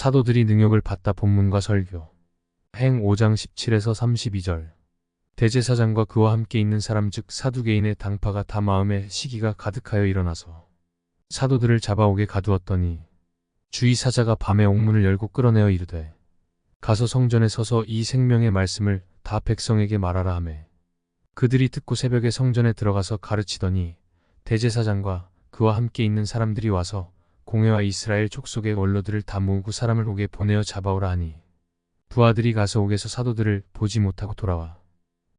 사도들이 능력을 받다 본문과 설교. 행 5장 17에서 32절. 대제사장과 그와 함께 있는 사람 즉 사두개인의 당파가 다 마음에 시기가 가득하여 일어나서 사도들을 잡아오게 가두었더니 주의 사자가 밤에 옥문을 열고 끌어내어 이르되 가서 성전에 서서 이 생명의 말씀을 다 백성에게 말하라 하매 그들이 듣고 새벽에 성전에 들어가서 가르치더니 대제사장과 그와 함께 있는 사람들이 와서 공회와 이스라엘 족속의 원로들을 다 모으고 사람을 옥에 보내어 잡아오라 하니 부하들이 가서 옥에서 사도들을 보지 못하고 돌아와.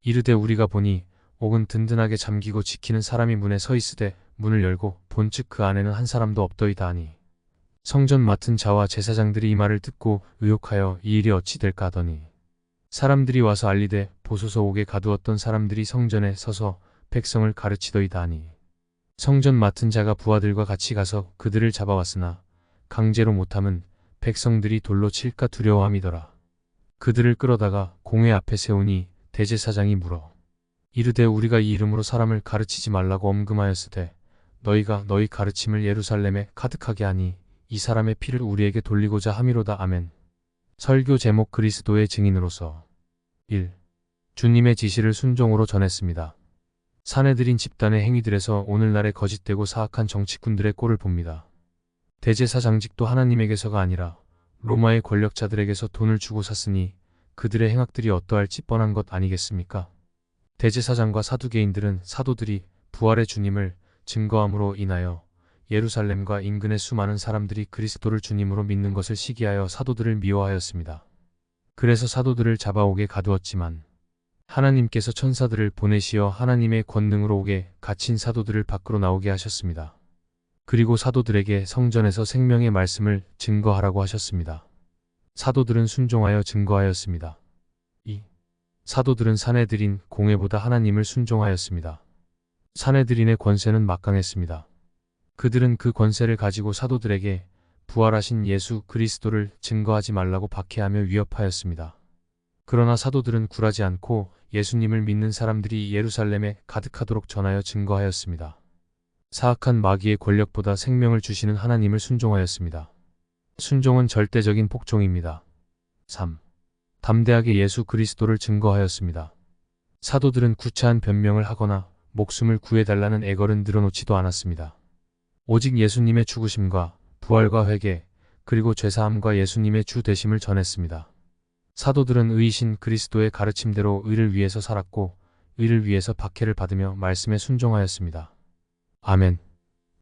이르되 우리가 보니 옥은 든든하게 잠기고 지키는 사람이 문에 서 있으되 문을 열고 본즉 그 안에는 한 사람도 없더이다 하니 성전 맡은 자와 제사장들이 이 말을 듣고 의혹하여 이 일이 어찌 될까 하더니 사람들이 와서 알리되 보소서 옥에 가두었던 사람들이 성전에 서서 백성을 가르치더이다 하니 성전 맡은 자가 부하들과 같이 가서 그들을 잡아왔으나 강제로 못함은 백성들이 돌로 칠까 두려워함이더라. 그들을 끌어다가 공회 앞에 세우니 대제사장이 물어 이르되 우리가 이 이름으로 사람을 가르치지 말라고 엄금하였으되 너희가 너희 가르침을 예루살렘에 가득하게 하니 이 사람의 피를 우리에게 돌리고자 함이로다 아멘. 설교 제목 그리스도의 증인으로서 1. 주님의 지시를 순종으로 전했습니다. 사내들인 집단의 행위들에서 오늘날의 거짓되고 사악한 정치꾼들의 꼴을 봅니다. 대제사장직도 하나님에게서가 아니라 로마의 권력자들에게서 돈을 주고 샀으니 그들의 행악들이 어떠할지 뻔한 것 아니겠습니까? 대제사장과 사두개인들은 사도들이 부활의 주님을 증거함으로 인하여 예루살렘과 인근의 수많은 사람들이 그리스도를 주님으로 믿는 것을 시기하여 사도들을 미워하였습니다. 그래서 사도들을 잡아오게 가두었지만 하나님께서 천사들을 보내시어 하나님의 권능으로 오게 갇힌 사도들을 밖으로 나오게 하셨습니다. 그리고 사도들에게 성전에서 생명의 말씀을 증거하라고 하셨습니다. 사도들은 순종하여 증거하였습니다. 2. 사도들은 사내들인 공회보다 하나님을 순종하였습니다. 사내들인의 권세는 막강했습니다. 그들은 그 권세를 가지고 사도들에게 부활하신 예수 그리스도를 증거하지 말라고 박해하며 위협하였습니다. 그러나 사도들은 굴하지 않고 예수님을 믿는 사람들이 예루살렘에 가득하도록 전하여 증거하였습니다. 사악한 마귀의 권력보다 생명을 주시는 하나님을 순종하였습니다. 순종은 절대적인 복종입니다. 3. 담대하게 예수 그리스도를 증거하였습니다. 사도들은 구차한 변명을 하거나 목숨을 구해달라는 애걸은 늘어놓지도 않았습니다. 오직 예수님의 죽으심과 부활과 회개, 그리고 죄사함과 예수님의 주 되심을 전했습니다. 사도들은 의이신 그리스도의 가르침대로 의를 위해서 살았고 의를 위해서 박해를 받으며 말씀에 순종하였습니다. 아멘.